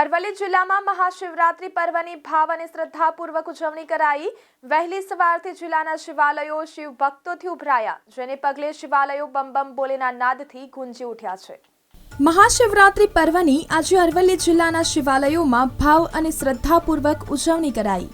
અરવલ્લી જિલ્લામાં મહાશિવરાત્રી પર્વની ભાવ અને શ્રદ્ધાપૂર્વક ઉજવણી કરાઈ. વહેલી સવારથી જિલ્લાના શિવાલયો શિવ ભક્તોથી ઉભરાયા, જેને પગલે શિવાલયો બમ બમ બોલેના નાદથી ગુંજી ઉઠ્યા છે. મહાશિવરાત્રી પર્વની આજે અરવલ્લી જિલ્લાના શિવાલયોમાં ભાવ અને શ્રદ્ધાપૂર્વક ઉજવણી કરાઈ.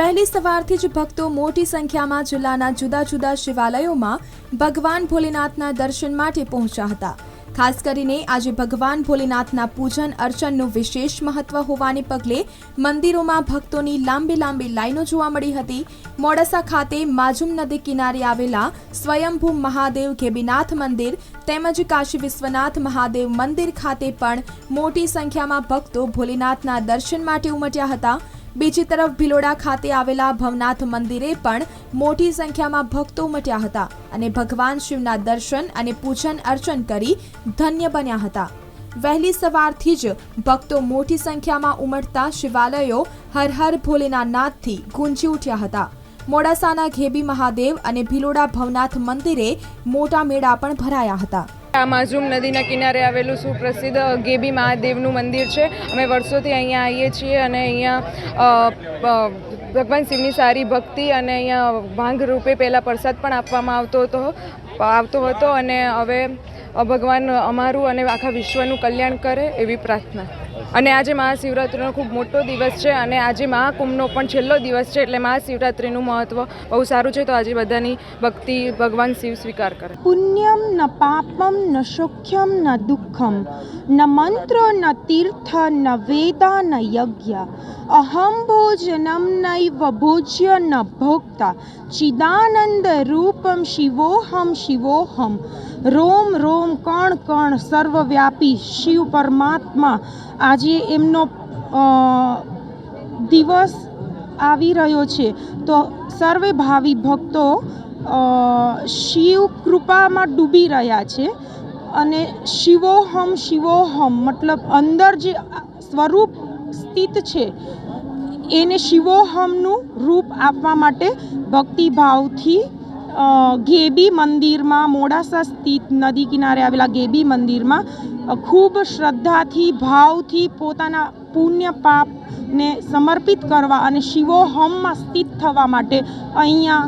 વહેલી સવારથી જ ભક્તો મોટી સંખ્યામાં જિલ્લાના જુદા જુદા શિવાલયોમાં ભગવાન ભોલેનાથના દર્શન માટે પહોંચ્યા હતા. ખાસ કરીને આજે ભગવાન ભોલેનાથના પૂજન, અર્ચનનું વિશેષ મહત્વ હોવાને પગલે મંદિરોમાં ભક્તોની લાંબી લાંબી લાઈનો જોવા મળી હતી. મોડાસા ખાતે માજુમ નદી કિનારે આવેલા સ્વયંભૂ મહાદેવ ગેબીનાથ મંદિર તેમજ કાશી વિશ્વનાથ મહાદેવ મંદિર ખાતે પણ મોટી સંખ્યામાં ભક્તો ભોલેનાથના દર્શન માટે ઉમટ્યા હતા. બીજી તરફ ભિલોડા ખાતે આવેલા ભવનાથ મંદિરે પણ મોટી સંખ્યામાં ભક્તો ઉમટ્યા હતા અને ભગવાન શિવના દર્શન અને પૂજન અર્ચન કરી ધન્ય બન્યા હતા. વહેલી સવારથી જ ભક્તો મોટી સંખ્યામાં ઉમટતા શિવાલયો હર હર ભોલેના નાદથી ગુંજી ઉઠ્યા હતા. મોડાસાના ઘેબી મહાદેવ અને ભિલોડા ભવનાથ મંદિરે મોટા મેળા પણ ભરાયા હતા. આ માઝુમ નદીના કિનારે આવેલું સુપ્રસિદ્ધ ગેબી મહાદેવનું મંદિર છે. અમે વર્ષોથી અહીંયા આવીએ છીએ અને અહીંયા ભગવાન શિવની સારી ભક્તિ અને અહીંયા ભાંગ રૂપે પહેલાં પ્રસાદ પણ આપવામાં આવતો હતો આવતો હતો અને હવે ભગવાન અમારું અને આખા વિશ્વનું કલ્યાણ કરે એવી પ્રાર્થના. અને આજે મહાશિવરાત્રિનો ખૂબ મોટો દિવસ છે અને આજે મહાકુંભનો પણ છેલ્લો દિવસ છે એટલે મહાશિવરાત્રિનું મહત્ત્વ બહુ સારું છે તો આજે બધાની ભક્તિ ભગવાન શિવ સ્વીકાર કરે. પુણ્યમ ન પાપમ ન સુખ્યમ ન દુઃખમ, ન મંત્ર ન તીર્થ ન વેદા ન યજ્ઞ અહમ ભોજનમ નૈવ ભોજ્ય ન ભોક્તા ચિદાનંદ રૂપમ શિવોહમ શિવોહમ રોમ રોમ કણ કણ સર્વવ્યાપી શિવ પરમાત્મા આજે એમનો દિવસ આવી રહ્યો છે। તો સર્વે ભાવિ ભક્તો શિવ કૃપામાં ડૂબી રહ્યા છે અને શિવોહમ શિવોહમ, મતલબ અંદર જે સ્વરૂપ સ્થિત છે. એને શિવોહમનું રૂપ આપવા માટે ભક્તિભાવથી ગેબી મંદિરમાં, મોડાસા સ્થિત નદી કિનારે આવેલા ગેબી મંદિરમાં ખૂબ શ્રદ્ધાથી, ભાવથી પોતાના પુણ્ય પાપને સમર્પિત કરવા અને શિવોહમમાં સ્થિત થવા માટે અહીંયા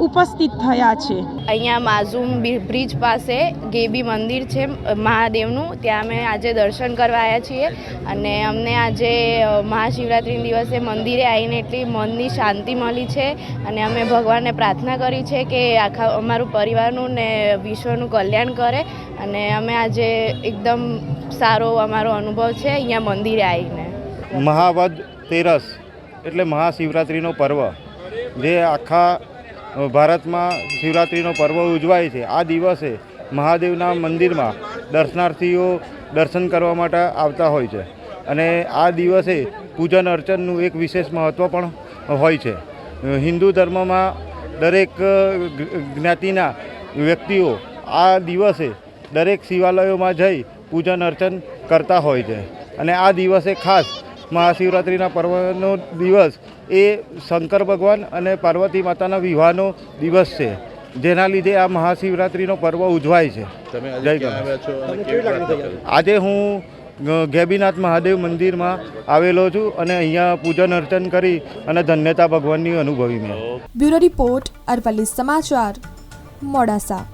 ઉપસ્થિત થયા છે. અહીંયા માઝુમ બી- બ્રિજ પાસે ગેબી મંદિર છે મહાદેવનું. ત્યાં અમે આજે દર્શન કરવા આવ્યા છીએ. અને અમને આજે મહાશિવરાત્રિના દિવસે મંદિરે આવીને એટલી મનની શાંતિ મળી છે. અને અમે ભગવાનને પ્રાર્થના કરી છે કે આખા અમારું પરિવારનું ને વિશ્વનું કલ્યાણ કરે. અને અમે આજે એકદમ સારો અમારો અનુભવ છે અહીંયા મંદિરે આવીને. મહાવદ તેરસ એટલે મહાશિવરાત્રિનો પર્વ. જે આખા ભારતમાં શિવરાત્રિનો પર્વ ઉજવાય છે. આ દિવસે મહાદેવના મંદિરમાં દર્શનાર્થીઓ દર્શન કરવા માટે આવતા હોય છે અને આ દિવસે પૂજન અર્ચનનું એક વિશેષ મહત્ત્વ પણ હોય છે. હિન્દુ ધર્મમાં દરેક જ્ઞાતિના વ્યક્તિઓ આ દિવસે દરેક શિવાલયોમાં જઈ પૂજન અર્ચન કરતા હોય છે. અને આ દિવસે ખાસ મહાશિવરાત્રિના પર્વનો દિવસ એ શંકર ભગવાન અને પાર્વતી માતાના વિવાહનો દિવસ છે જેના લીધે આ મહાશિવરાત્રિનો પર્વ ઉજવાય છે? આજે હું ગેબીનાથ મહાદેવ મંદિરમાં આવેલો છું અને અહીંયા પૂજન અર્ચન કરી અને ધન્યતા ભગવાનની અનુભવી મેં. બ્યુરો રિપોર્ટ અરવલ્લી સમાચાર મોડાસા.